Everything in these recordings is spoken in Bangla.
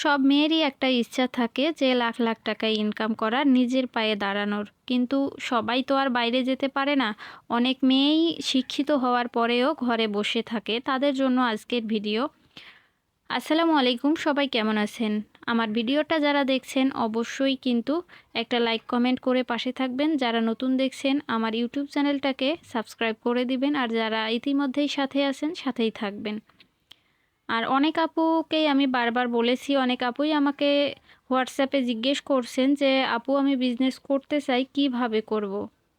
সব মেয়েরই একটা ইচ্ছা থাকে যে লাখ লাখ টাকা ইনকাম করার, নিজের পায়ে দাঁড়ানোর। কিন্তু সবাই তো আর বাইরে যেতে পারে না। অনেক মেয়েই শিক্ষিত হওয়ার পরেও ঘরে বসে থাকে। তাদের জন্য আজকের ভিডিও। আসসালামু আলাইকুম, সবাই কেমন আছেন? আমার ভিডিওটা যারা দেখছেন, অবশ্যই কিন্তু একটা লাইক কমেন্ট করে পাশে থাকবেন। যারা নতুন দেখছেন, আমার ইউটিউব চ্যানেলটাকে সাবস্ক্রাইব করে দিবেন। আর যারা ইতিমধ্যেই সাথে আছেন, সাথেই থাকবেন। আর অনেক আপুকেই আমি বারবার বলেছি, অনেক আপুই আমাকে হোয়াটসঅ্যাপে জিজ্ঞেস করছেন যে, আপু, আমি বিজনেস করতে চাই, কীভাবে করব।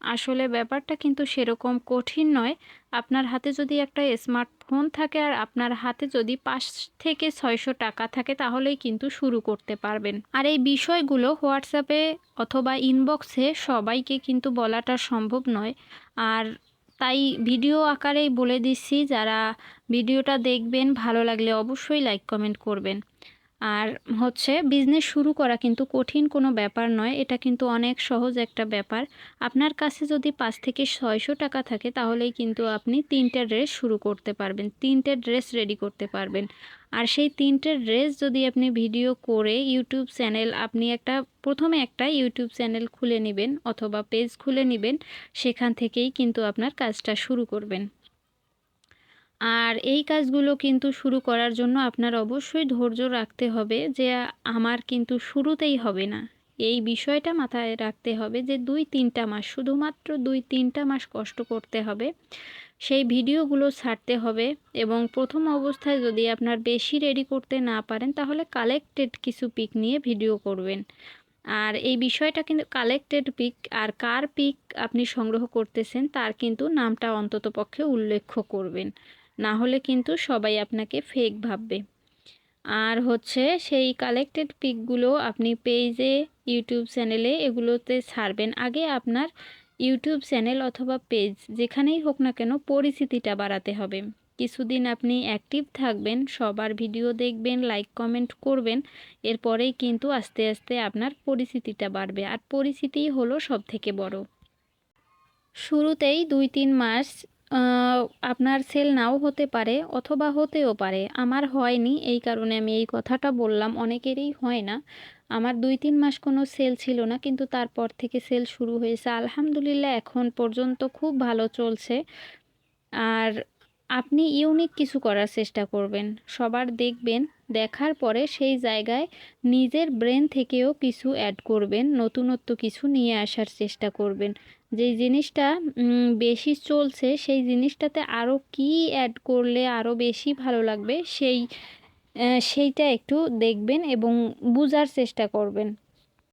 আসলে ব্যাপারটা কিন্তু সেরকম কঠিন নয়। আপনার হাতে যদি একটা স্মার্টফোন থাকে আর আপনার হাতে যদি পাঁচ থেকে ছয়শো টাকা থাকে, তাহলেই কিন্তু শুরু করতে পারবেন। আর এই বিষয়গুলো হোয়াটসঅ্যাপে অথবা ইনবক্সে সবাইকে কিন্তু বলাটা সম্ভব নয়। আর তাই ভিডিও আকারেই বলে দিচ্ছি যারা ভিডিওটা দেখবেন ভালো লাগলে অবশ্যই লাইক কমেন্ট করবেন। আর হচ্ছে বিজনেস শুরু করা কিন্তু কঠিন কোনো ব্যাপার নয়, এটা কিন্তু অনেক সহজ একটা ব্যাপার। আপনার কাছে যদি পাঁচ থেকে ছয়শো টাকা থাকে, তাহলেই কিন্তু আপনি তিনটে ড্রেস শুরু করতে পারবেন, তিনটে ড্রেস রেডি করতে পারবেন। আর সেই তিনটে ড্রেস যদি আপনি ভিডিও করে ইউটিউব চ্যানেল আপনি একটা, প্রথমে একটা ইউটিউব চ্যানেল খুলে নেবেন অথবা পেজ খুলে নেবেন, সেখান থেকেই কিন্তু আপনার কাজটা শুরু করবেন। আর এই কাজগুলো কিন্তু শুরু করার জন্য আপনার অবশ্যই ধৈর্য রাখতে হবে যে আমার কিন্তু শুরুতেই হবে না। এই বিষয়টা মাথায় রাখতে হবে যে দুই তিনটা মাস, শুধুমাত্র দুই তিনটা মাস কষ্ট করতে হবে। সেই ভিডিওগুলো ছাড়তে হবে এবং প্রথম অবস্থায় যদি আপনার বেশি রেডি করতে না পারেন, তাহলে কালেক্টেড কিছু পিক নিয়ে ভিডিও করবেন। আর এই বিষয়টা কিন্তু কালেক্টেড পিক আর কার পিক আপনি সংগ্রহ করতেছেন, তার কিন্তু নামটা অন্তত পক্ষে উল্লেখ করবেন। না হলে কিন্তু সবাই আপনাকে ফেক ভাববে। আর হচ্ছে সেই কালেক্টেড পিকগুলো আপনি পেজে ইউটিউব চ্যানেলে এগুলোতে ছাড়বেন। আগে আপনার ইউটিউব চ্যানেল অথবা পেজ যেখানেই হোক না কেন পরিচিতিটা বাড়াতে হবে। কিছুদিন আপনি অ্যাক্টিভ থাকবেন, সবার ভিডিও দেখবেন লাইক কমেন্ট করবেন, এরপরেই কিন্তু আস্তে আস্তে আপনার পরিচিতিটা বাড়বে। আর পরিচিতিই হলো সব থেকে বড়। শুরুতেই দুই তিন মাস আপনার সেল নাও হতে পারে অথবা হতেও পারে। আমার হয়নি এই কারণে আমি এই কথাটা বললাম। অনেকেরই হয় না। আমার দুই তিন মাস কোনো সেল ছিল না, কিন্তু তারপর থেকে সেল শুরু হয়েছে। আলহামদুলিল্লাহ, এখন পর্যন্ত খুব ভালো চলছে। আর আপনি ইউনিক কিছু করার চেষ্টা করবেন। সবার দেখবেন, দেখার পরে সেই জায়গায় নিজের ব্রেন থেকেও কিছু অ্যাড করবেন, নতুনত্ব কিছু নিয়ে আসার চেষ্টা করবেন। যেই জিনিসটা বেশি চলছে, সেই জিনিসটাতে আরও কি অ্যাড করলে আরও বেশি ভালো লাগবে, সেই সেইটা একটু দেখবেন এবং বোঝার চেষ্টা করবেন।